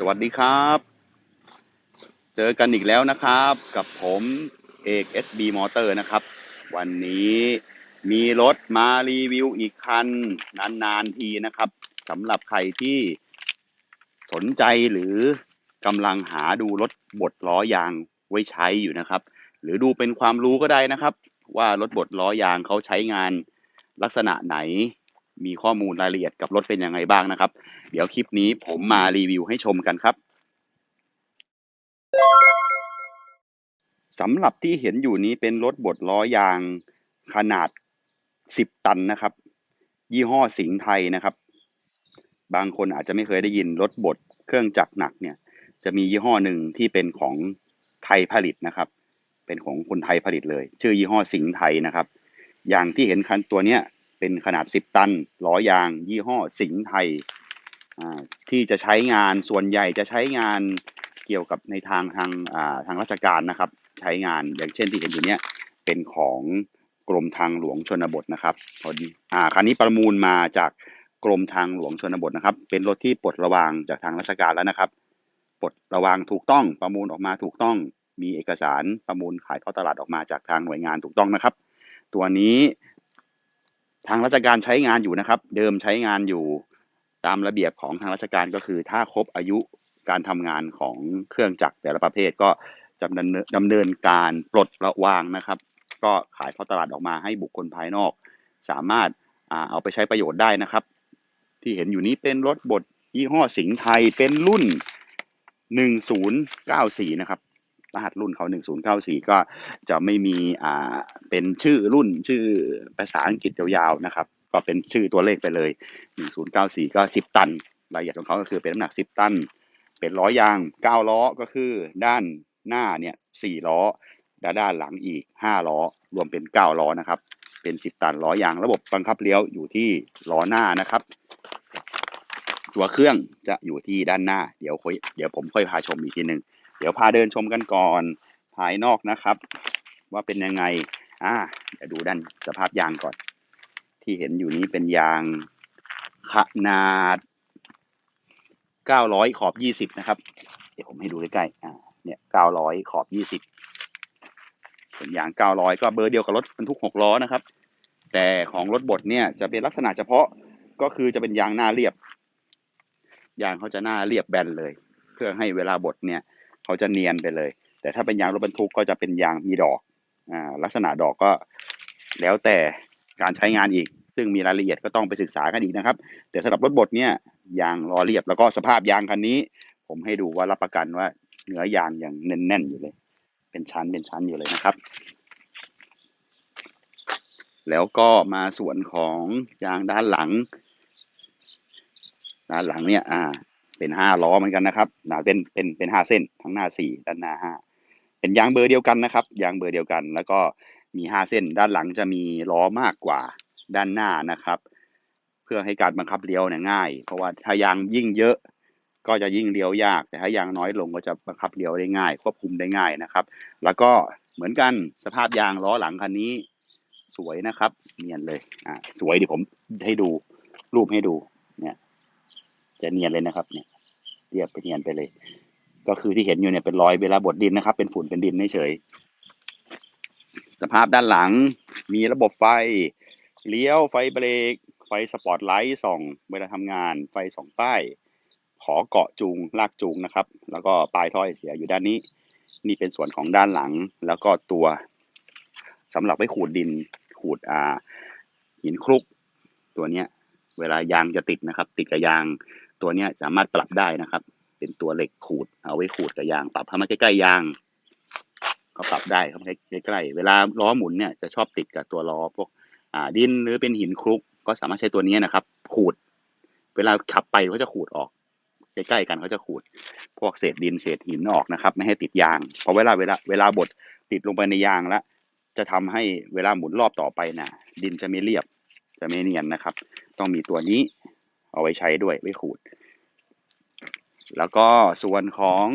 สวัสดีครับ เจอกันอีกแล้วนะครับ กับผมเอก SB Motor นะครับ วันนี้มีรถมารีวิวอีกคัน นาน ๆ ทีนะครับสำหรับใครที่สนใจหรือกำลังหาดูรถบดล้อยางไว้ใช้อยู่นะครับ หรือดูเป็นความรู้ก็ได้นะครับ ว่ารถบดล้อยางเขาใช้งานลักษณะไหน มีข้อมูลรายละเอียดกับรถเป็นยังไงบ้างนะครับ เดี๋ยวคลิปนี้ผมมารีวิวให้ชมกันครับสำหรับที่เห็นอยู่นี้เป็นรถบดล้อยางขนาด 10 ตันนะครับ ยี่ห้อสิงห์ไทยนะครับ บางคนอาจจะไม่เคยได้ยินรถบดเครื่องจักรหนักเนี่ย จะมียี่ห้อหนึ่งที่เป็นของไทยผลิตนะครับ เป็นของคนไทยผลิตเลย ชื่อยี่ห้อสิงห์ไทยนะครับ อย่างที่เห็นคันตัวเนี้ย เป็นขนาด 10 ตันล้อยาง ยี่ห้อสิงห์ไทยอ่าที่จะใช้งานส่วนใหญ่จะใช้งานเกี่ยวกับในทางทางอ่าทางราชการนะครับ ใช้งานอย่างเช่นที่เห็นอยู่เนี้ยเป็นของกรมทางหลวงชนบทนะครับพอดีอ่าคันนี้ประมูลมาจากกรมทางหลวงชนบทนะครับ เป็นรถที่ปลดระวางจากทางราชการแล้วนะครับปลดระวางถูกต้องประมูลออกมาถูกต้องมีเอกสารประมูลขายทอดตลาดออกมาจากทางหน่วยงานถูกต้องนะครับ ตัวนี้ ทางราชการใช้งานอยู่นะครับ เดิมใช้งานอยู่ตามระเบียบของทางราชการก็คือ ถ้าครบอายุการทำงานของเครื่องจักรแต่ละประเภทก็จะดำเนินดำเนินการปลดระวางนะครับ ก็ขายทอดตลาดออกมาให้บุคคลภายนอก สามารถเอาไปใช้ประโยชน์ได้นะครับ ที่เห็นอยู่นี้เป็นรถบดยี่ห้อสิงห์ไทยเป็นรุ่น 1094 นะครับ รหัสรุ่นเขา1094 ก็จะไม่มีอ่าเป็นชื่อรุ่นชื่อภาษาอังกฤษยาวๆนะครับ ก็เป็นชื่อตัวเลขไปเลย 1094 ก็ 10 ตัน รายละเอียดของเขาก็คือเป็นน้ำหนัก 10 ตัน เป็นล้อยาง 9 ล้อก็คือด้านหน้าเนี่ย4ล้อด้านหลังอีก 5 ล้อ รวมเป็น 9 ล้อนะครับ เป็น 10 ตันล้อยาง ระบบบังคับเลี้ยวอยู่ที่ล้อหน้านะครับ ตัวเครื่องจะอยู่ที่ด้านหน้า เดี๋ยวค่อยเดี๋ยวผมค่อยพาชมอีกทีหนึ่ง เดี๋ยวพาเดินชมกันก่อนภายนอกนะครับ ว่าเป็นยังไง อ่าเดี๋ยวดูด้านสภาพยางก่อน ที่เห็นอยู่นี้เป็นยางขนาด 900 ขอบ 20 นะครับ เดี๋ยวผมให้ดูใกล้ๆอ่าเนี่ย 900 ขอบ 20เป็นยาง 900 ก็เบอร์เดียวกับรถบรรทุก 6 ล้อนะครับ แต่ของรถบดเนี่ยจะเป็นลักษณะเฉพาะก็คือจะเป็นยางหน้าเรียบ ยางเขาจะหน้าเรียบแบนเลย เพื่อให้เวลาบดเนี่ย เขาจะเนียนไปเลย แต่ถ้าเป็นยางรถบรรทุกก็จะเป็นยางมีดอกอ่าลักษณะดอกก็แล้วแต่การใช้งานอีก ซึ่งมีรายละเอียดก็ต้องไปศึกษากันอีกนะครับ แต่สำหรับรถบดเนี่ยยางรอเรียบแล้วก็สภาพยางคันนี้ ผมให้ดูว่ารับประกันว่าเนื้อยางอย่างแน่นๆอยู่เลย เป็นชั้นเป็นชั้นอยู่เลยนะครับ แล้วก็มาส่วนของยางด้านหลัง ด้านหลังเนี่ยอ่า เป็นห้าล้อเหมือนกันนะครับหนาเป็นเป็นเป็นห้าเส้นทั้งหน้าสี่ด้านหน้าห้าเป็นยางเบอร์เดียวกันนะครับ ยางเบอร์เดียวกัน แล้วก็มีห้าเส้น ด้านหลังจะมีล้อมากกว่าด้านหน้านะครับ เพื่อให้การบังคับเลี้ยวเนี่ยง่าย เพราะว่าถ้ายางยิ่งเยอะก็จะยิ่งเลี้ยวยาก แต่ถ้ายางน้อยลงก็จะบังคับเลี้ยวได้ง่าย ควบคุมได้ง่ายนะครับ แล้วก็เหมือนกันสภาพยางล้อหลังคันนี้ สวยนะครับ เนียนเลยอ่าสวยดี๋ยวผมให้ดูรูปให้ดูเนี่ย จะเนียนเลยนะครับ เนี่ยเรียบไปเนียนไปเลย ก็คือที่เห็นอยู่เนี่ยเป็นรอยเวลาบดดินนะครับ เป็นฝุ่นเป็นดินเฉยสภาพด้านหลัง มีระบบไฟ เลี้ยวไฟเบรก ไฟสปอตไลท์ส่อง เวลาทำงาน ไฟส่องป้าย ขอเกาะจูงลากจูงนะครับ แล้วก็ปลายถ้อยเสียอยู่ด้านนี้ นี่เป็นส่วนของด้านหลัง แล้วก็ตัวสำหรับไว้ขูดดิน ขูดอ่าหินคลุก ตัวเนี้ย เวลายางจะติดนะครับ ติดกับยาง ตัวนี้สามารถปรับได้นะครับ เป็นตัวเหล็กขูด เอาไว้ขูดกับยาง ปรับให้มันใกล้ๆยางก็ปรับได้ครับใกล้ๆเวลาล้อหมุนเนี่ยจะชอบติดกับตัวล้อพวกอ่าดินหรือเป็นหินคลุก ก็สามารถใช้ตัวนี้นะครับ ขูด เวลาขับไปเขาจะขูดออกใกล้ๆกันเขาจะขูด พวกเศษดินเศษหินออกนะครับ ไม่ให้ติดยางเพราะเวลาเวลาเวลาบดติดลงไปในยางแล้วจะทำให้เวลาหมุนรอบต่อไปน่ะ ดินจะไม่เรียบจะไม่เนียนนะครับ ต้องมีตัวนี้ เอาไว้ใช้ด้วยไว้ขูด แล้วก็ส่วนของ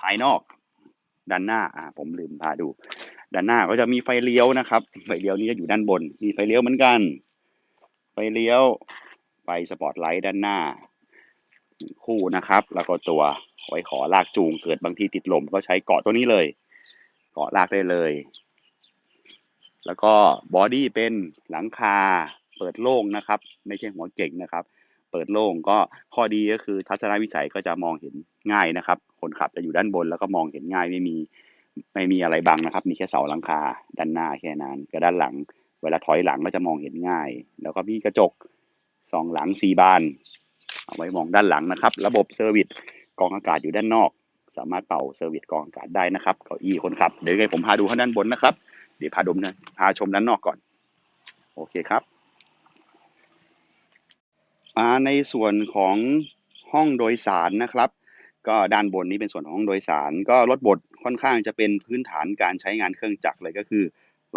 ภายนอกด้านหน้าอ่าผมลืมพาดู ด้านหน้าก็จะมีไฟเลี้ยวนะครับ ไฟเลี้ยวนี้จะอยู่ด้านบน มีไฟเลี้ยวเหมือนกัน ไฟเลี้ยวไฟสปอตไลท์ด้านหน้า คู่นะครับ แล้วก็ตัวไว้ขอลากจูง เกิดบางทีติดลมก็ใช้เกาะตัวนี้เลย เกาะลากได้เลย แล้วก็บอดี้เป็นหลังคา เปิดโล่งนะครับ ไม่ใช่หัวเก่งนะครับ เปิดโล่งก็ข้อดีก็คือทัศนวิสัยก็จะมองเห็นง่ายนะครับ คนขับจะอยู่ด้านบนแล้วก็มองเห็นง่ายไม่มีไม่มีอะไรบังนะครับ มีแค่เสาหลังคาด้านหน้าแค่นั้นก็ด้านหลัง เวลาถอยหลังก็จะมองเห็นง่าย แล้วก็มีกระจกสองหลังสี่บาน เอาไว้มองด้านหลังนะครับ ระบบเซอร์วิสกองอากาศอยู่ด้านนอก สามารถเป่าเซอร์วิสกองอากาศได้นะครับเก้าอี้คนขับ เดี๋ยวไงผมพาดูข้างด้านบนนะครับ เดี๋ยวพาดมนะพาชมด้านนอกก่อน โอเคครับ มาในส่วนของห้องโดยสารนะครับ ก็ด้านบนนี้เป็นส่วนของห้องโดยสาร ก็รถบดค่อนข้างจะเป็นพื้นฐานการใช้งานเครื่องจักรเลยก็คือ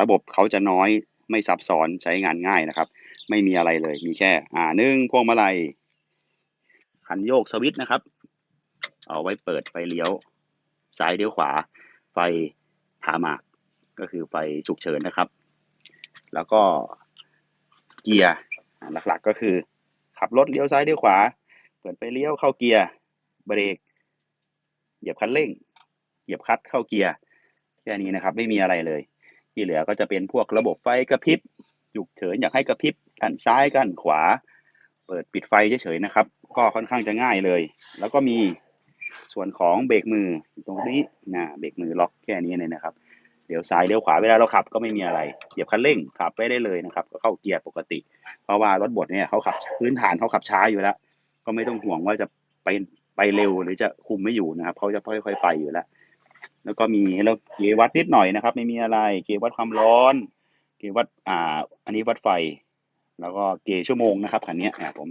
ระบบเขาจะน้อยไม่ซับซ้อนใช้งานง่ายนะครับ ไม่มีอะไรเลยมีแค่อ่าหนึ่งพวงมาลัยคันโยกสวิตช์นะครับ เอาไว้เปิดไฟเลี้ยว ซ้ายเลี้ยวขวา ไฟพาหมากก็คือไฟฉุกเฉินนะครับ แล้วก็เกียร์หลักๆก็คือ ขับรถเลี้ยวซ้ายเลี้ยวขวา เปิดไฟเลี้ยวเข้าเกียร์ เบรก เหยียบคันเร่ง เหยียบคัตเข้าเกียร์ แค่นี้นะครับ ไม่มีอะไรเลย ที่เหลือก็จะเป็นพวกระบบไฟกระพริบฉุกเฉินอยากให้กระพริบด้านซ้ายด้านขวา เปิดปิดไฟเฉยๆนะครับ ก็ค่อนข้างจะง่ายเลย แล้วก็มีส่วนของเบรกมือตรงนี้นะเบรกมือล็อกแค่นี้เลยนะครับ เดี๋ยวซ้ายเลี้ยวขวาเวลาเราขับก็ไม่มีอะไรเหยียบคันเร่งขับไปได้เลยนะครับ ก็เข้าเกียร์ปกติ เพราะว่ารถบดเนี่ยเขาขับพื้นฐานเขาขับช้าอยู่แล้ว ก็ไม่ต้องห่วงว่าจะไปไปเร็วหรือจะคุมไม่อยู่นะครับเขาจะค่อยๆไปอยู่แล้ว แล้วก็มีแล้วเกียร์วัดนิดหน่อยนะครับ ไม่มีอะไรเกียร์วัดความร้อน เกียร์วัดอ่า อันนี้วัดไฟ แล้วก็เกียร์ชั่วโมงนะครับคันนี้ยอ่าผม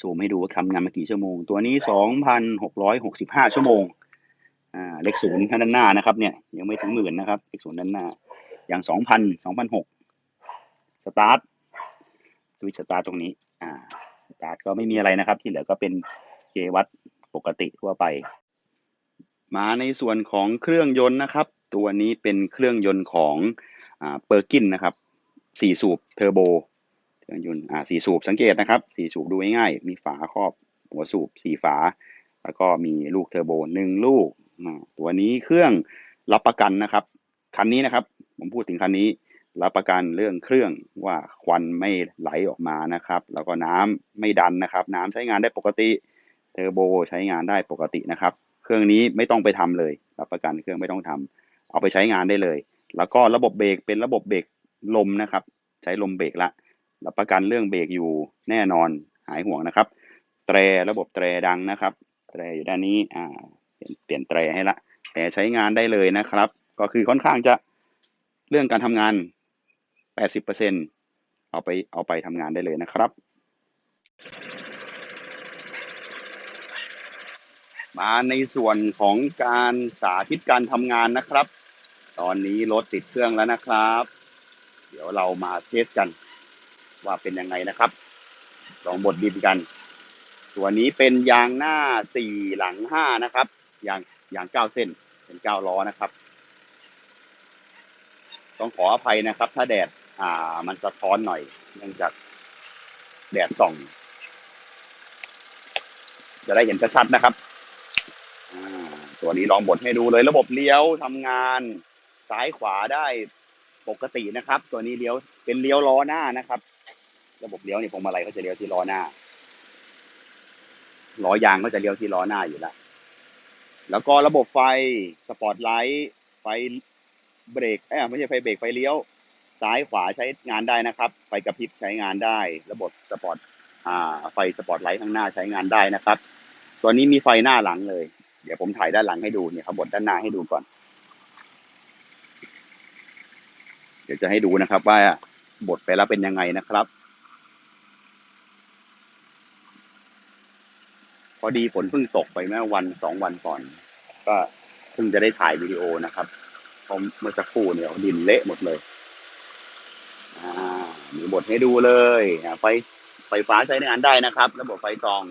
ซูมให้ดูว่าทำงานมากี่ชั่วโมง ตัวนี้สองพันหกร้อยหกสิบห้าชั่วโมง อ่าเลขศูนย์ด้านหน้านะครับเนี่ยยังไม่ถึงหมื่นนะครับเลขศูนย์ด้านหน้า อย่างสองพันสองพันหกสตาร์ทสวิตช์สตาร์ทตรงนี้อ่าสตาร์ทก็ไม่มีอะไรนะครับ ที่เหลือก็เป็นเกวัดปกติทั่วไป มาในส่วนของเครื่องยนต์นะครับ ตัวนี้เป็นเครื่องยนต์ของอ่าเปอร์กินนะครับสี่สูบเทอร์โบเครื่องยนต์อ่าสี่สูบสังเกตนะครับสี่สูบดูง่ายๆมีฝาครอบหัวสูบสี่ฝา แล้วก็มีลูกเทอร์โบหนึ่งลูก ตัวนี้เครื่องรับประกันนะครับ คันนี้นะครับ ผมพูดถึงคันนี้ รับประกันเรื่องเครื่องว่าควันไม่ไหลออกมานะครับ แล้วก็น้ำไม่ดันนะครับ น้ำใช้งานได้ปกติเทอร์โบใช้งานได้ปกตินะครับ เครื่องนี้ไม่ต้องไปทำเลย รับประกันเครื่องไม่ต้องทำเอาไปใช้งานได้เลย แล้วก็ระบบเบรกเป็นระบบเบรกลมนะครับ ใช้ลมเบรกละรับประกันเรื่องเบรกอยู่แน่นอนหายห่วงนะครับ แตรระบบแตรดังนะครับ แตรอยู่ด้านนี้อ่า เปลี่ยนแตรให้ละแต่ใช้งานได้เลยนะครับ ก็คือค่อนข้างจะเรื่องการทำงาน 80%เอาไปเอาไปทำงานได้เลยนะครับ มาในส่วนของการสาธิตการทำงานนะครับ ตอนนี้รถติดเครื่องแล้วนะครับ เดี๋ยวเรามาเทสกันว่าเป็นยังไงนะครับลองบดดินกัน ตัวนี้เป็นยางหน้าสี่หลังห้านะครับ ยางยางเก้าเส้นเป็นเก้าล้อนะครับ ต้องขออภัยนะครับ ถ้าแดดอ่ามันสะท้อนหน่อย เนื่องจากแดดส่อง จะได้เห็นชัดๆนะครับตัวนี้ลองบดให้ดูเลยระบบเลี้ยวทำงานซ้ายขวาได้ปกตินะครับ ตัวนี้เลี้ยวเป็นเลี้ยวล้อหน้านะครับ ระบบเลี้ยวนี่พวงมาลัยเขาจะเลี้ยวที่ล้อหน้าล้อยางก็จะเลี้ยวที่ล้อหน้าอยู่แล้ว แล้วก็ระบบไฟสปอตไลท์ไฟเบรกเอ้ไม่ใช่ไฟเบรกไฟเลี้ยว ซ้ายขวาใช้งานได้นะครับ ไฟกระพริบใช้งานได้ ระบบสปอตอ่าไฟสปอตไลท์ข้างหน้าใช้งานได้นะครับ ตัวนี้มีไฟหน้าหลังเลย เดี๋ยวผมถ่ายด้านหลังให้ดูเนี่ยครับบดด้านหน้าให้ดูก่อน เดี๋ยวจะให้ดูนะครับว่าบดไปแล้วเป็นยังไงนะครับ พอดีฝนเพิ่งตกไปเมื่อวันสองวันก่อน ก็เพิ่งจะได้ถ่ายวิดีโอนะครับเพราะเมื่อสักครู่เนี่ยดินเละหมดเลยอ่ามีบทให้ดูเลยไฟไฟฟ้าใช้งานได้นะครับ ระบบไฟส่อง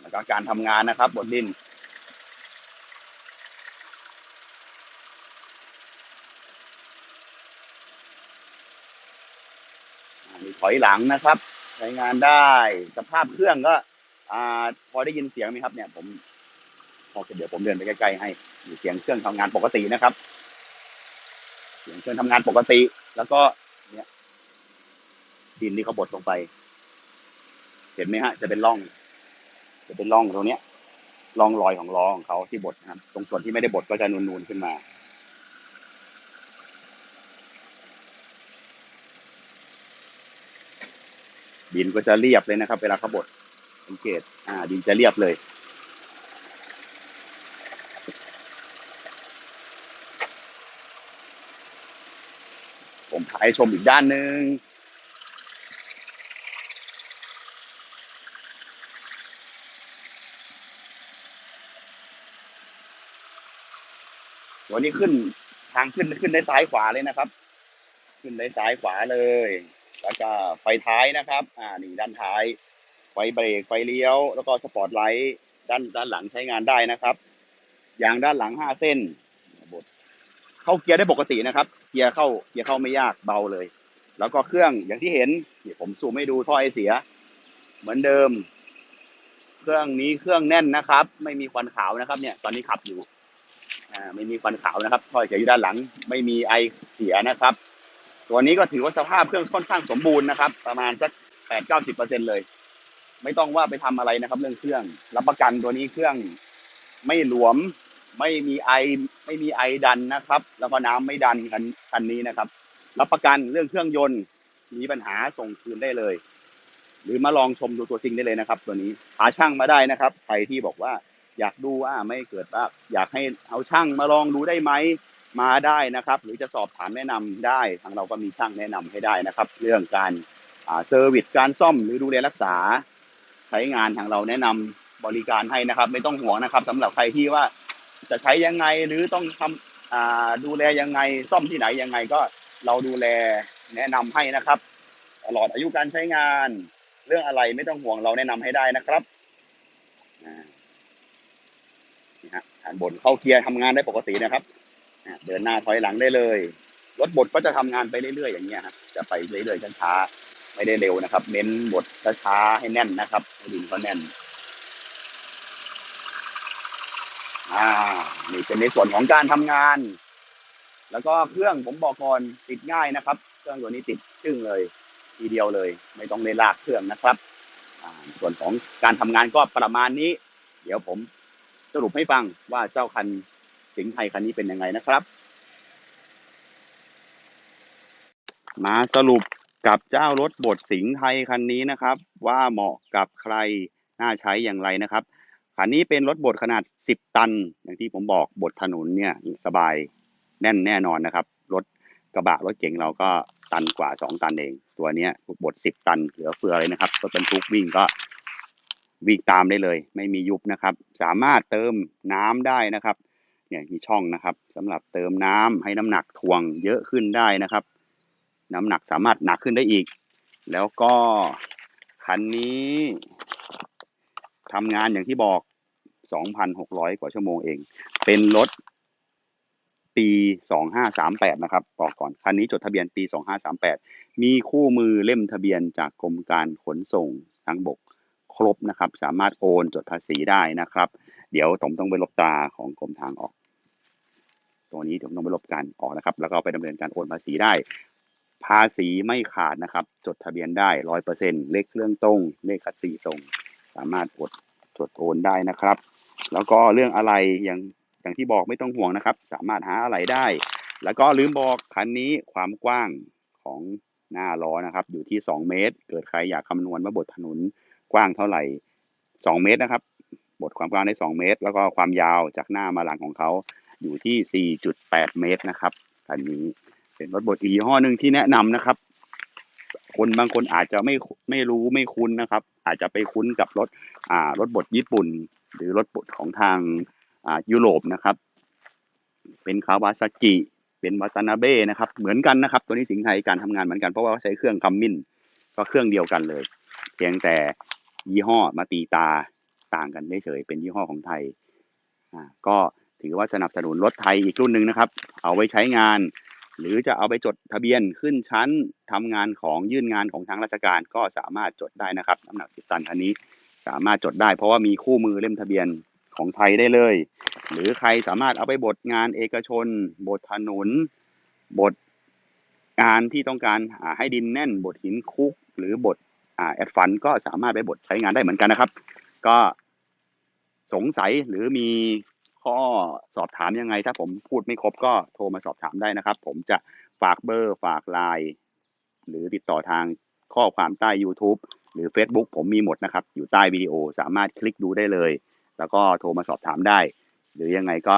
แล้วก็การทำงานนะครับ บทดินอ่ามีถอยหลังนะครับ ใช้งานได้ สภาพเครื่องก็ อ่า พอได้ยินเสียงไหมครับ เนี่ย ผมโอเคเดี๋ยวผมเดินไปใกล้ๆให้เสียงเครื่องทำงานปกตินะครับ เสียงเครื่องทำงานปกติ แล้วก็เนี่ย ดินที่เขาบดลงไป เห็นไหมฮะ จะเป็นร่อง จะเป็นร่องตรงเนี้ยร่องรอยของล้อของเขาที่บดนะครับ ตรงส่วนที่ไม่ได้บดก็จะนูนๆขึ้นมา ดินก็จะเรียบเลยนะครับ เวลาเขาบดสังเกต อ่า ดินจะเรียบเลย ผมพาให้ชมอีกด้านหนึ่งตัวนี้ขึ้นทางขึ้นขึ้นได้ซ้ายขวาเลยนะครับ ขึ้นได้ซ้ายขวาเลย แล้วก็ไฟท้ายนะครับ อ่า นี่ด้านท้าย ไฟเบรก ไฟเลี้ยว แล้วก็สปอร์ตไลท์ด้านด้านหลังใช้งานได้นะครับ ยางด้านหลังห้าเส้นบดเข้าเกียร์ได้ปกตินะครับ เกียร์เข้า เกียร์เข้าไม่ยาก เบาเลย แล้วก็เครื่องอย่างที่เห็นนี่ผมซูมให้ดูท่อไอเสีย เหมือนเดิม เครื่องนี้เครื่องแน่นนะครับ ไม่มีควันขาวนะครับ เนี่ย ตอนนี้ขับอยู่ อ่า ไม่มีควันขาวนะครับ ท่อไอเสียอยู่ด้านหลัง ไม่มีไอเสียนะครับ ตัวนี้ก็ถือว่าสภาพเครื่องค่อนข้างสมบูรณ์นะครับ ประมาณสักแปดเก้าสิบเปอร์เซ็นเลย ไม่ต้องว่าไปทำอะไรนะครับ เรื่องเครื่อง รับประกันตัวนี้เครื่องไม่หลวม ไม่มีไอไม่มีไอดันนะครับ แล้วก็น้ำไม่ดันคันคันนี้นะครับ รับประกันเรื่องเครื่องยนต์มีปัญหาส่งคืนได้เลย หรือมาลองชมดูตัวจริงได้เลยนะครับ ตัวนี้หาช่างมาได้นะครับใครที่บอกว่าอยากดูว่าไม่เกิดว่าอยากให้เอาช่างมาลองดูได้ไหม มาได้นะครับ หรือจะสอบถามแนะนำได้ ทางเราก็มีช่างแนะนำให้ได้นะครับ เรื่องการเซอร์วิสการซ่อมหรือดูแลรักษา ใช้งานทางเราแนะนำบริการให้นะครับ ไม่ต้องห่วงนะครับสำหรับใครที่ว่าจะใช้ยังไงหรือต้องทำอ่าดูแลยังไงซ่อมที่ไหนยังไงก็เราดูแลแนะนำให้นะครับ ตลอดอายุการใช้งาน เรื่องอะไรไม่ต้องห่วงเราแนะนำให้ได้นะครับนี่ฮะอ่าบนเข้าเกียร์ทำงานได้ปกตินะครับ เดินหน้าถอยหลังได้เลย รถบดก็จะทำงานไปเรื่อยๆอย่างเงี้ยครับจะไปเรื่อยๆช้าๆไม่ได้เร็วนะครับ เน้นบดช้าๆให้แน่นนะครับให้ดินเขาแน่น อ่า นี่เป็นในส่วนของการทำงาน แล้วก็เครื่องผมบอกก่อนติดง่ายนะครับ เครื่องตัวนี้ติดจึ้งเลย ทีเดียวเลย ไม่ต้องได้ลากเครื่องนะครับส่วนของการทำงานก็ประมาณนี้ เดี๋ยวผมสรุปให้ฟังว่าเจ้าคัน สิงห์ไทยคันนี้เป็นยังไงนะครับ มาสรุปกับเจ้ารถบดสิงห์ไทยคันนี้นะครับ ว่าเหมาะกับใครน่าใช้อย่างไรนะครับคันนี้เป็นรถบดขนาด 10 ตัน อย่างที่ผมบอกบดถนนเนี่ยสบายแน่นแน่นอนนะครับรถกระบะรถเก๋งเราก็ตันกว่า 2 ตันเอง ตัวนี้บด 10 ตันเหลือเฟือเลยนะครับรถบรรทุกวิ่งก็วิ่งตามได้เลย ไม่มียุบนะครับ สามารถเติมน้ำได้นะครับ เนี่ยมีช่องนะครับสำหรับเติมน้ำให้น้ำหนักถ่วงเยอะขึ้นได้นะครับ น้ำหนักสามารถหนักขึ้นได้อีก แล้วก็คันนี้ทำงานอย่างที่บอก 2,600 กว่าชั่วโมงเอง เป็นรถปี 2538 นะครับบอกก่อน คันนี้จดทะเบียนปี 2538 มีคู่มือเล่มทะเบียนจากกรมการขนส่งทางบกครบนะครับ สามารถโอนจดภาษีได้นะครับ เดี๋ยวผมต้องไปลบตราของกรมทางออก ตัวนี้ผมต้องไปลบการออกนะครับ แล้วก็ไปดำเนินการโอนภาษีได้ ภาษีไม่ขาดนะครับ จดทะเบียนได้ร้อยเปอร์เซ็นเลขเครื่องตรงเลขคัสซีตรง สามารถกดจดโอนได้นะครับ แล้วก็เรื่องอะไรอย่างอย่างที่บอกไม่ต้องห่วงนะครับ สามารถหาอะไรได้ แล้วก็ลืมบอกคันนี้ความกว้างของหน้าล้อนะครับ อยู่ที่ 2 เมตร เกิดใครอยากคำนวณว่าบทถนนกว้างเท่าไหร่ 2 เมตรนะครับ บทความกว้างได้ 2 เมตร แล้วก็ความยาวจากหน้ามาหลังของเขาอยู่ที่ 4.8 เมตรนะครับคันนี้เป็นรถบดอีกยี่ห้อหนึ่งที่แนะนำนะครับ คนบางคนอาจจะไม่ไม่รู้ไม่คุ้นนะครับ อาจจะไปคุ้นกับรถอ่ารถบดญี่ปุ่น หรือรถบดของทางอ่ายุโรปนะครับ เป็นคาวาซากิเป็นวาตานาเบ้นะครับ เหมือนกันนะครับ ตัวนี้สิงไทยการทำงานเหมือนกันเพราะว่าเขาใช้เครื่องคัมมินก็เครื่องเดียวกันเลย เพียงแต่ยี่ห้อมาตีตา ต่างกันเฉยเป็นยี่ห้อของไทยอ่าก็ถือว่าสนับสนุนรถไทยอีกรุ่นหนึ่งนะครับ เอาไว้ใช้งาน หรือจะเอาไปจดทะเบียนขึ้นชั้นทำงานของยื่นงานของทางราชการก็สามารถจดได้นะครับน้ำหนัก10ตันคันนี้สามารถจดได้ เพราะว่ามีคู่มือเล่มทะเบียนของไทยได้เลย หรือใครสามารถเอาไปบทงานเอกชน บทถนน บทงานที่ต้องการให้ดินแน่น บทหินคุก หรือบทแอดฟันก็สามารถไปบทใช้งานได้เหมือนกันนะครับ ก็สงสัยหรือมีข้อสอบถามยังไง ถ้าผมพูดไม่ครบก็โทรมาสอบถามได้นะครับ ผมจะฝากเบอร์ฝากไลน์หรือติดต่อทางข้อความใต้ YouTube หรือ Facebook ผมมีหมดนะครับ อยู่ใต้วิดีโอสามารถคลิกดูได้เลย แล้วก็โทรมาสอบถามได้ หรือยังไงก็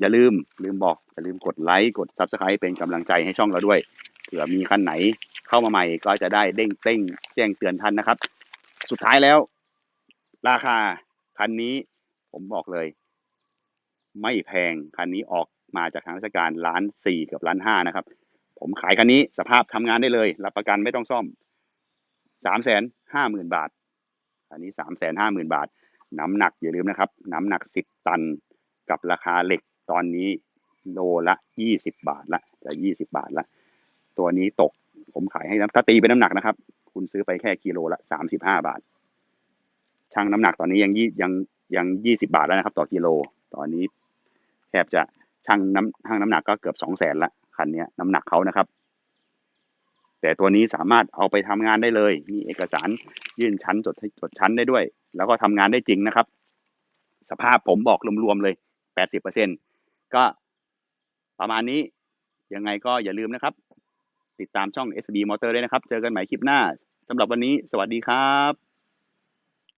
อย่าลืมลืมบอก อย่าลืมกดไลค์กด Subscribe เป็นกำลังใจให้ช่องเราด้วยเผื่อมีคันไหนเข้ามาใหม่ก็จะได้เด้งเต้งแจ้งเตือนท่านนะครับ สุดท้ายแล้ว ราคาคันนี้ผมบอกเลย ไม่แพงคันนี้ออกมาจากทางราชการล้านสี่เกือบล้านห้านะครับ ผมขายคันนี้สภาพทำงานได้เลย รับประกันไม่ต้องซ่อมสามแสนห้าหมื่นบาทคันนี้สามแสนห้าหมื่นบาท น้ำหนักอย่าลืมนะครับ น้ำหนักสิบตันกับราคาเหล็กตอนนี้โลละยี่สิบบาทละจะยี่สิบาทละ ตัวนี้ตกผมขายให้นะถ้าตีเป็นน้ำหนักนะครับ คุณซื้อไปแค่กิโลละสามสิบห้าบาท ช่างน้ำหนักตอนนี้ยังยี่ยังยังยี่สิบาทแล้วนะครับ ต่อกิโล ตอนนี้แทบจะช่างน้ำช่างน้ำหนักก็เกือบสองแสนละคันนี้น้ำหนักเขานะครับ แต่ตัวนี้สามารถเอาไปทำงานได้เลย มีเอกสารยื่นชั้นจดจดชั้นได้ด้วย แล้วก็ทำงานได้จริงนะครับ สภาพผมบอกรวมๆเลยแปดสิบเปอร์เซ็นก็ประมาณนี้ยังไงก็อย่าลืมนะครับ ติดตามช่อง SB Motor ด้วยนะครับ เจอกันใหม่คลิปหน้าสำหรับวันนี้ สวัสดีครับ